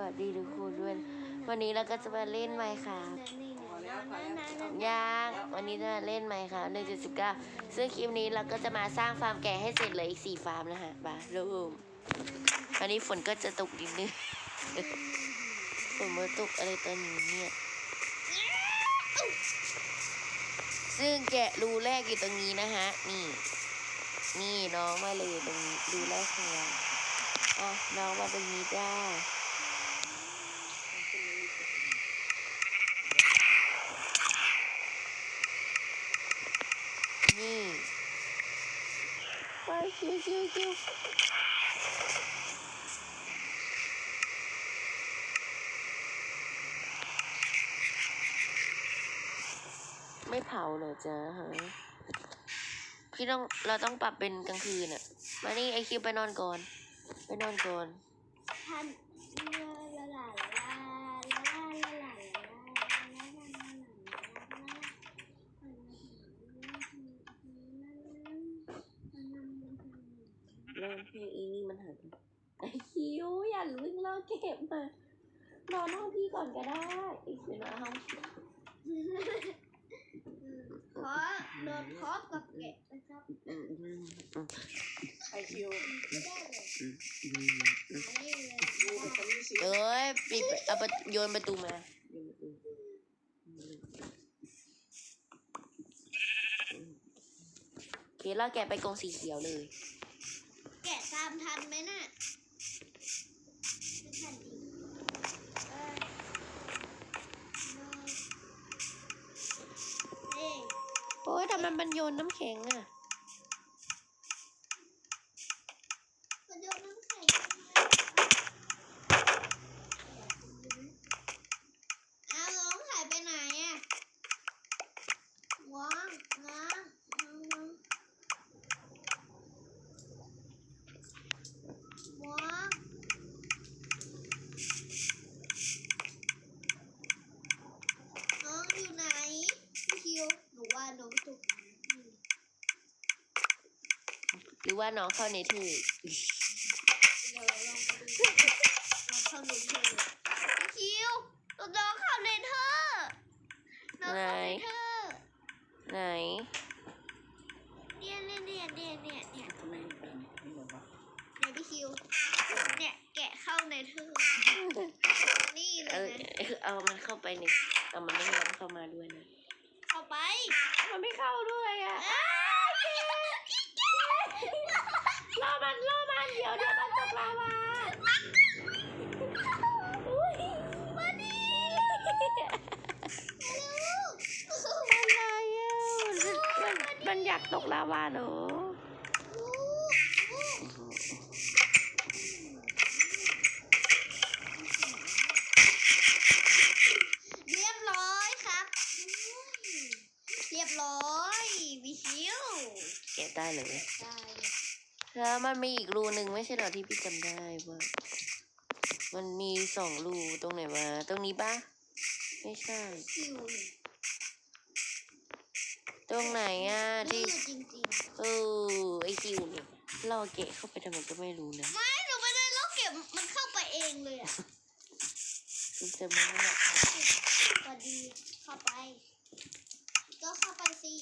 วัสดีทุกคนด้วยวันนี้เราก็จะมาเล่นไมค์ค่ะยางวันนี้จะมาเล่นไมค์ค่ะ1.19ซึ่งคลิปนี้เราก็จะมาสร้างฟาร์มแกะให้เสร็จเลยอีกสี่ฟาร์มนะฮะบาเริ่มวันนี้ฝนก็จะตกนิดนึงฝนมาตกอะไรตอนนี้เนี่ยซึ่งแกะรูแรกอยู่ตรงนี้นะฮะ นี่ นี่น้องมาเลยตรงนี้รูแรกของเราอะน้องมาตรงนี้จ้า นี่ไป คิวคิวคิวไม่เผาเหรอจ๊ะฮะพี่ต้องเราต้องปรับเป็นกลางคืนอะมานี่ไอคิวไปนอนก่อน ไปนอนก่อน ท่าน เลยอืมอืมอืมนี่เลยดูแบตเตอรี่สิเอ้ยปิดเอาประโยนประตูมาโยนประตูโอเคเราแกะไปกรงสีเขียวเลย แกะตามทันไหมน่ะไม่ทันอีกเออเอ้ยโอ้ยทำไมมันโยนน้ำแข็งอะ คืว่าน้องเข้าในที่คิวน้องเข้าในเธอน้องเข้าในเธอ ตกลาวาเหรอเรียบร้อยครับ เรียบร้อยวิชิวแกะได้เลยได้แล้วมันมีอีกรูหนึ่งไม่ใช่เหรอที่พี่จำได้ว่ามันมีสองรูตรงไหนวะตรงนี้ปะไม่ใช่คิว ตรงไหนอะดื้ที่อจริงเออไอคิวเนี่ยล่อเกะเข้าไปทำไมก็ไม่รู้นะๆไม่หนูไม่ได้ล็อกเก็บมันเข้าไปเองเลยอะคุณจะไม่อยากพอดีเข้าไป ก็เข้าไปสิ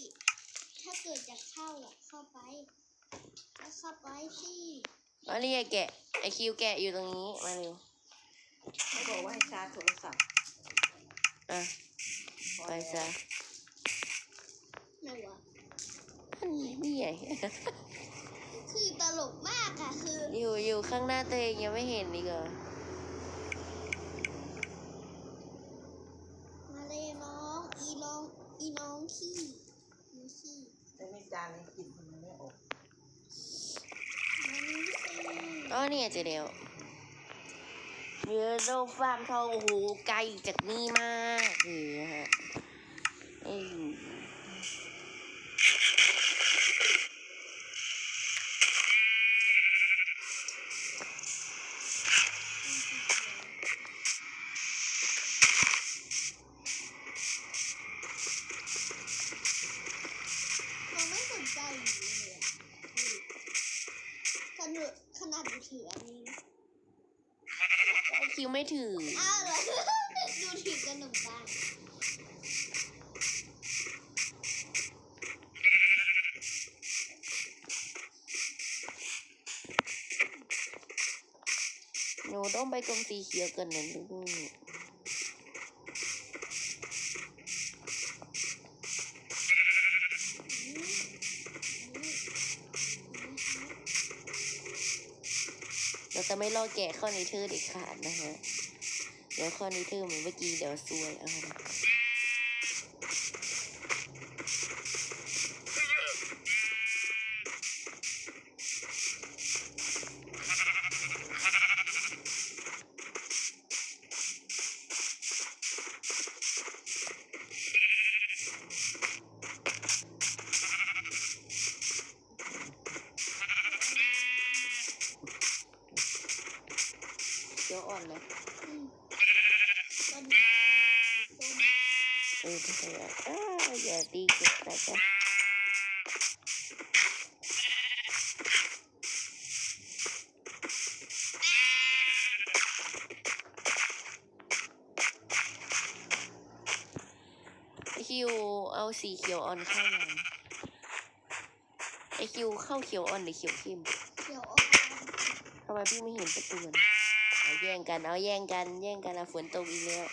ถ้าเกิดจะเข้าอะเข้าไปก็เข้าไปสิอ๋อนี่ไงแกะไอคิวแกะอยู่ตรงนี้มาเร็วเขาบอกว่าให้ชาร์จโทรศัพท์อะไปซะ ไหนวะอันนี้นี่ไงคือตลกมากอะคือ อยู่อยู่ข้างหน้าตัวเองยังไม่เห็นอีกเหรอมาเลยน้อง อีน้อง อีน้องขี้น้องขี้แต่ในจานนี้กินมันไม่ออกองขี้อ๋อนี่ไงเจเดียวเรือโลฟาร์มทองโอ้โหไกลจากนี่มากเลยอะฮะไอ้อยู่ น้องไม่สนใจหนูเลยอะดูดิขนาดขนาดหนูถืออันนี้นะ ไอคิ คิวไม่ถือ อ้าวเหรอ ดูถีบขนมปัง หนูต้องไปกรงสีเขียวกันนะลูกเราจะไม่รอแกะข้อนี้เธอเด็ดขาดนะฮะ ดี๋ยวข้อนี้เธอเหมือนเมื่อกี้เดี๋ยวซวยเอาเขียวอ่อนไหม ตอนนี้ ส้มเออไม่ใช่อะอย่าตีเก็บแต่จ้ะคิวเอาสีเขียวอ่อนเข้ายังไอคิวเข้าเขียวอ่อนหรือเขียวเข้มเขียวอ่อนทำไมพี่ไม่เห็นประตูนเอาแย่งกัน เอาแย่งกัน แย่งกันอะฝนตกอีกแล้ว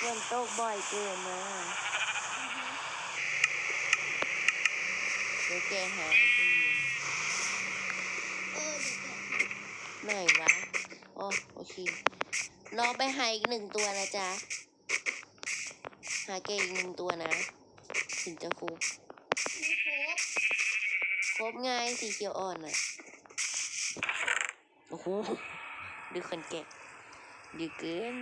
ฝน ตกบ่อยเกินนะเดี๋ยวแกหายไปอยู่ออยวะไหนวะอ๋อโอเครอไปหาอีกหนึ่งตัวนะจ๊ะ หาแกอีกหนึ่งตัวนะ ถึงจะครบม่ครบครบไงสีเขียวอ่อนอะ โอ้โห ดูคนแกะดูเกิน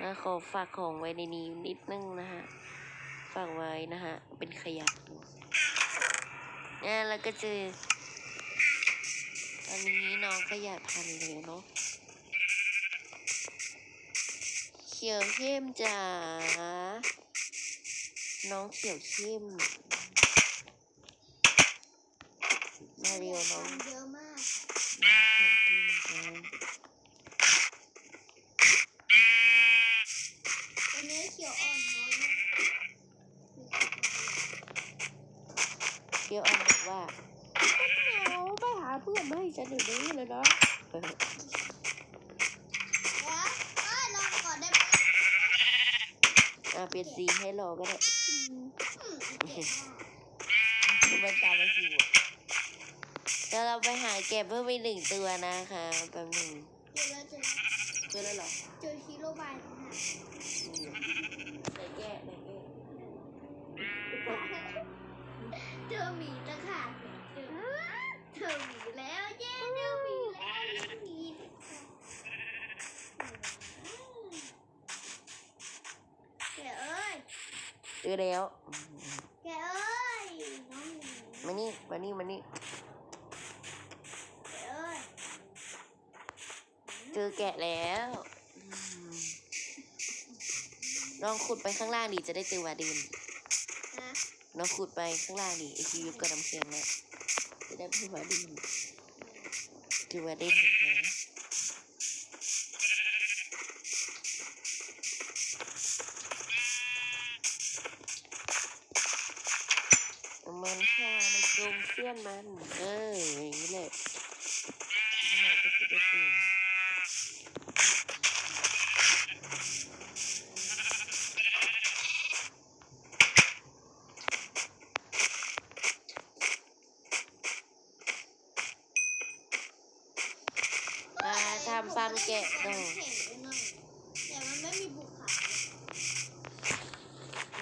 นะขอฝากของไว้ในนี้นิดนึงนะฮะ ฝากไว้นะฮะ เป็นขยะเนี่แล้วก็เจอตอนนี้น้องขยะพันเลยเนาะ เขียวเข้มจ๋า น้องเขียวเข้ม มาเรียวน้องเยอะมาก น้องเขียวเข้มจ้า ตอนนี้เขียวอ่อนน้อยมาก เขียวอ่อนบอกว่าเหงาไปหาเพื่อนมาให้ฉันอยู่นี้เลยเนาะเออแล้วเอ้ยลองก่อนได้ไหมอะเปลี่ยนสีให้รอก็ได้อืมเก่งมากมันตามมาคิวอะเดี๋ยวเราไปหาเก็บเพิ่มอีกหนึ่งตัวนะคะแป๊บหนึ่งเจอแล้วเจอแล้วเจอแล้วเหรอ เจอฮีโร่บายต่างหาก ใส่แก้ใส่แก้ เจ อหมีตะขาบเจอเจอหมีแล้วเย้เจอหมีแล้วหมีแกเอ้ยเจอแล้วแกเอ้ยน้องมานี่มานี่มานี่แกเอ้ยเจอแกะแล้วลองขุดไปข้างล่างดิจะได้เจอวาดนน ลองขุดไปข้างล่างดิไอคิวกับน้ำเค็มนะจะได้เป็นวาดินคือว่าไดนหนึ่งนะมันเข้ามาในกรงเสี้ยนมัน เอออย่างนี้แหละนี่แหละก็จะได้เจอ มาทำ ฟาร์มแกะต่อแข็งไปหน่อยแต่มันไม่มีบุกขา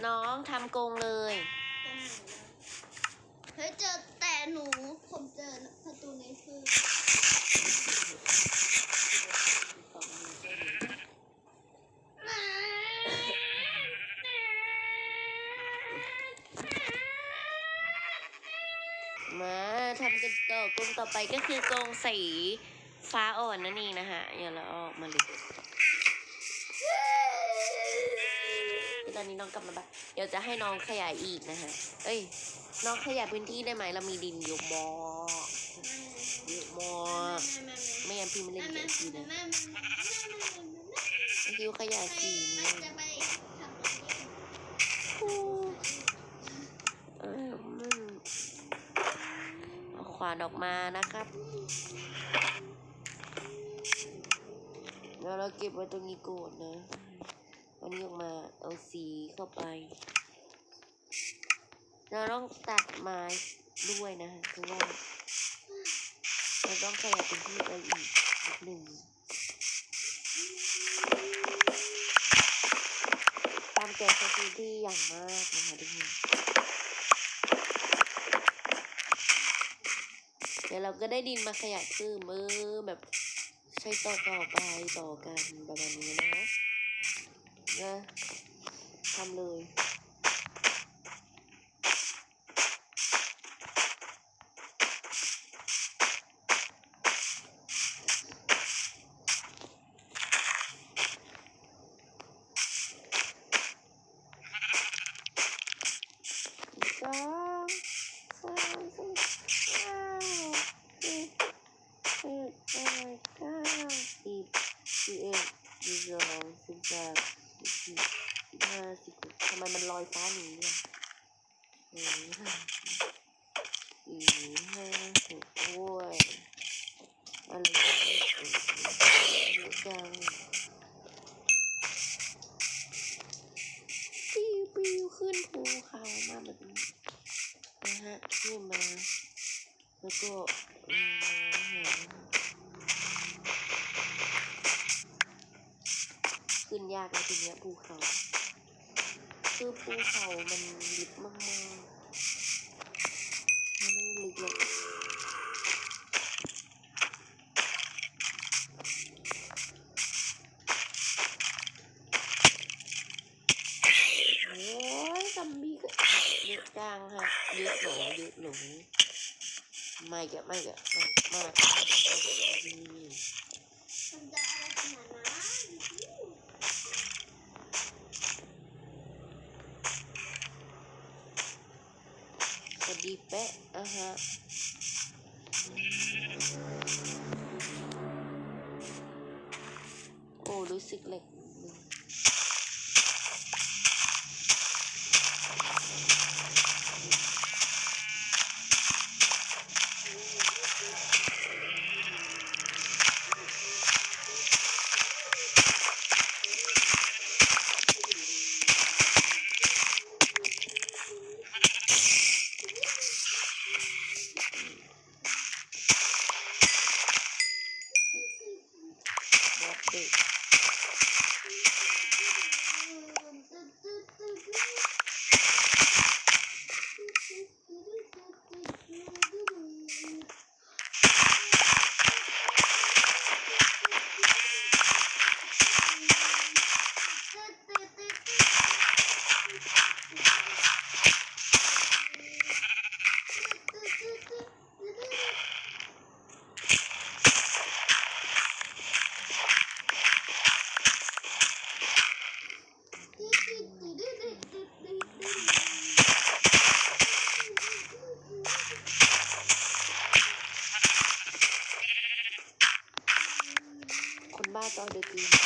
น้องทำกรงเลยตรงไหนนะเฮ้ยเจอแต่หนูผมเจอประตูในคือมาทำกันต่อกรงต่อไปก็คือกรงสี ฟ้าอ่อนนั่นเองนะคะเดี๋ยวเราเอาออกมาเลยตอนนี้น้องกลับมาบ้านเดี๋ยวจะให้น้องขยายอีกนะฮะเอ้ย น้องขยายพื้นที่ได้ไหมเรามีดินอยู่มากเยอะมากไม่งั้นพี่ไม่เล่นเกมพี่นะคิวขยายสีนี่จะไปทำอะไรเออมันเอาขวานออกมานะครับ แล้วเราเก็บไว้ตรงนี้ก่อนนะวันนี้ออกมาเอาสีเข้าไป เราต้องตัดไม้ด้วยนะเพราะว่าเราต้องขยายเป็นที่ไปอีกนิดหนึ่งทำแกะสถิที่อย่างมากนะคะทุกคนเดี๋ยวเราก็ได้ดินมาขยายเพิ่มเออแบบ ใช้ต่อต่อไปต่อกันประมาณนี้นะนะทำเลย สองสามสี่ห้าหกเจ็ดแปดเก้าสิบสิบเอ็ดสิบสองสิบสามสิบสี่สิบห้าสิบหกทำไมมันล อยฟ้าหนีเนี่ยสี่ห้าสี่ห้าหกโอ้ยอะไรกันเนี่ยเยอะจังปิ้วปิ้วขึ้นภูเขามาแบบนี้นะฮะขึ้นมาแล้วก็อืมขึ้นยากเลยทีเนี้ยภูเขา คือภูเขามันลึกมากๆมันไม่ลึกหรอกโอ้ยซอมบี้ก็เยอะจังฮะเยอะหลงเยอะหลงไม่กะไม่กะไม่ไม่ไม่ไม่ ทำจะอะไรขนาดนั้น พอ ดีเป๊ะอะฮะโอ้รู้สึกเล็กเด็ก คน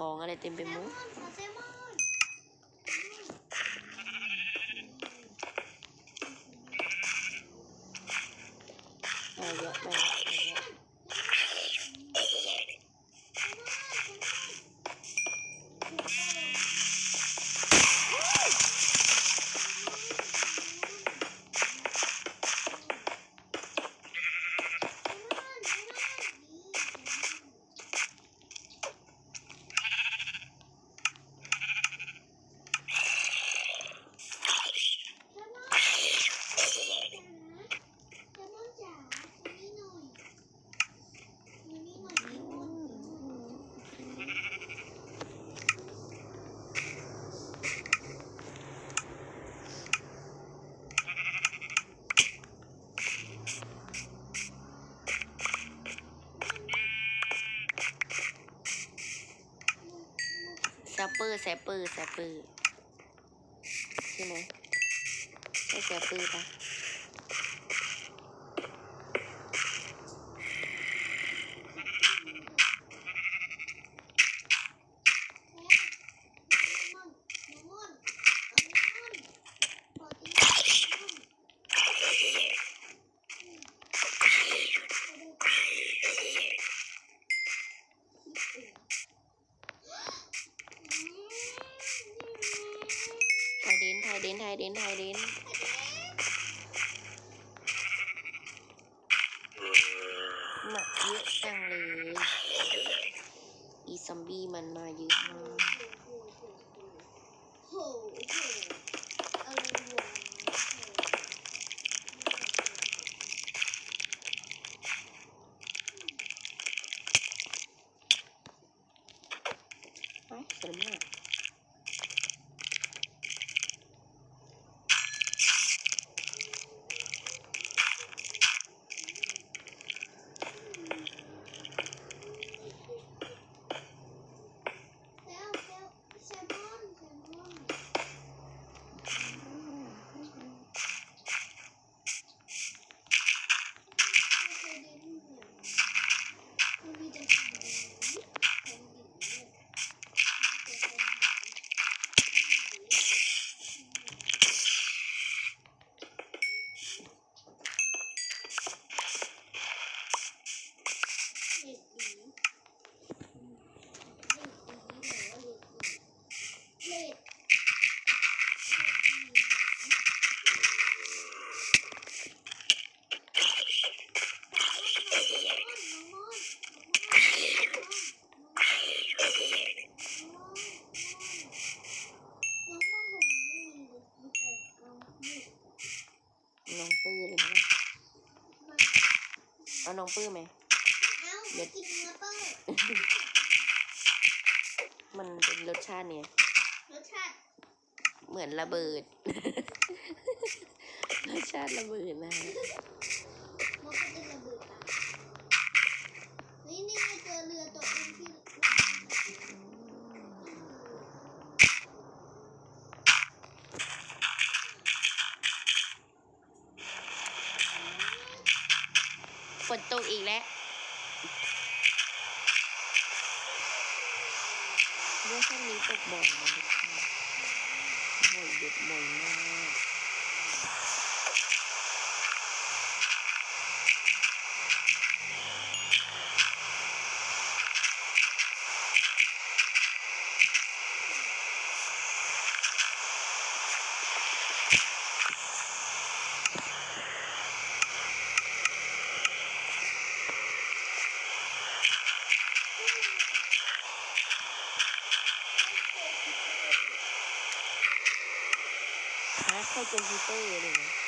ของอะไรเต็มไปหมด ขอแซลมอน มาเยอะมาเยอะมาเยอะ แซปเปอ ร์แซปเปอร์แซปเปอร์ใช่ไหมใช่แซปเปอร์ปะ น้องปื้อไหมเอ้ามากินเนื้อเปิ้ลมันเป็นรสชาติเนี่ย รสชาติเหมือนระเบิด รสชาติระเบิดนะฮะ มันก็จะระเบิดปากนี่นี่ไงเจอเรือตัวเองที่ ฝนต กอีกแล้วเรื่องช่นี้ตกบ่อยนะทุกคนบ่อยเยอะบ่อยมาก 还好东西都有的